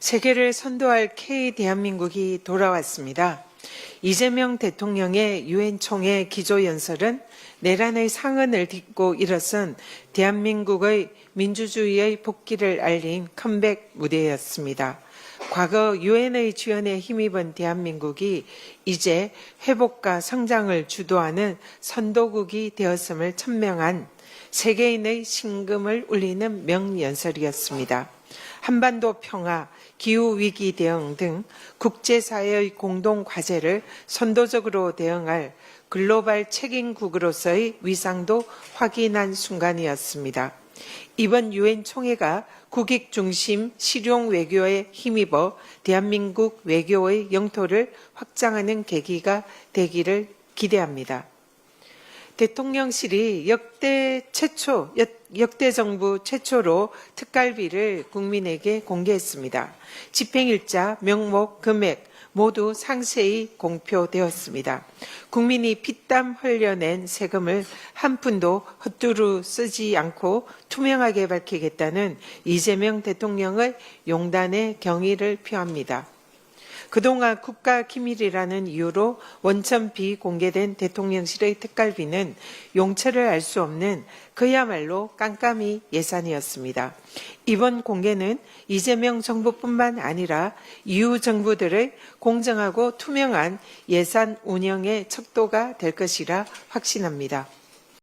세계를 선도할 K 대한민국이 돌아왔습니다. 이재명 대통령의 유엔 총회 기조연설은 내란의 상흔을 딛고 일어선 대한민국의 민주주의의 복귀를 알린 컴백 무대였습니다. 과거 유엔의 지원에 힘입은 대한민국이 이제 회복과 성장을 주도하는 선도국이 되었음을 천명한 세계인의 심금을 울리는 명연설이었습니다. 한반도 평화, 기후위기 대응 등 국제사회의 공동 과제를 선도적으로 대응할 글로벌 책임국으로서의 위상도 확인한 순간이었습니다. 이번 유엔 총회가 국익 중심 실용 외교에 힘입어 대한민국 외교의 영토를 확장하는 계기가 되기를 기대합니다. 대통령실이 역대 최초, 역- 역대 정부 최초로 특갈비를 국민에게 공개했습니다. 집행일자, 명목, 금액 모두 상세히 공표되었습니다. 국민이 피땀 흘려낸 세금을 한 푼도 헛두루 쓰지 않고 투명하게 밝히겠다는 이재명 대통령의 용단의 경의를 표합니다. 그동안 국가 기밀이라는 이유로 원천 비공개된 대통령실의 특갈비는 용처를 알 수 없는 그야말로 깜깜이 예산이었습니다. 이번 공개는 이재명 정부뿐만 아니라 이후 정부들의 공정하고 투명한 예산 운영의 척도가 될 것이라 확신합니다.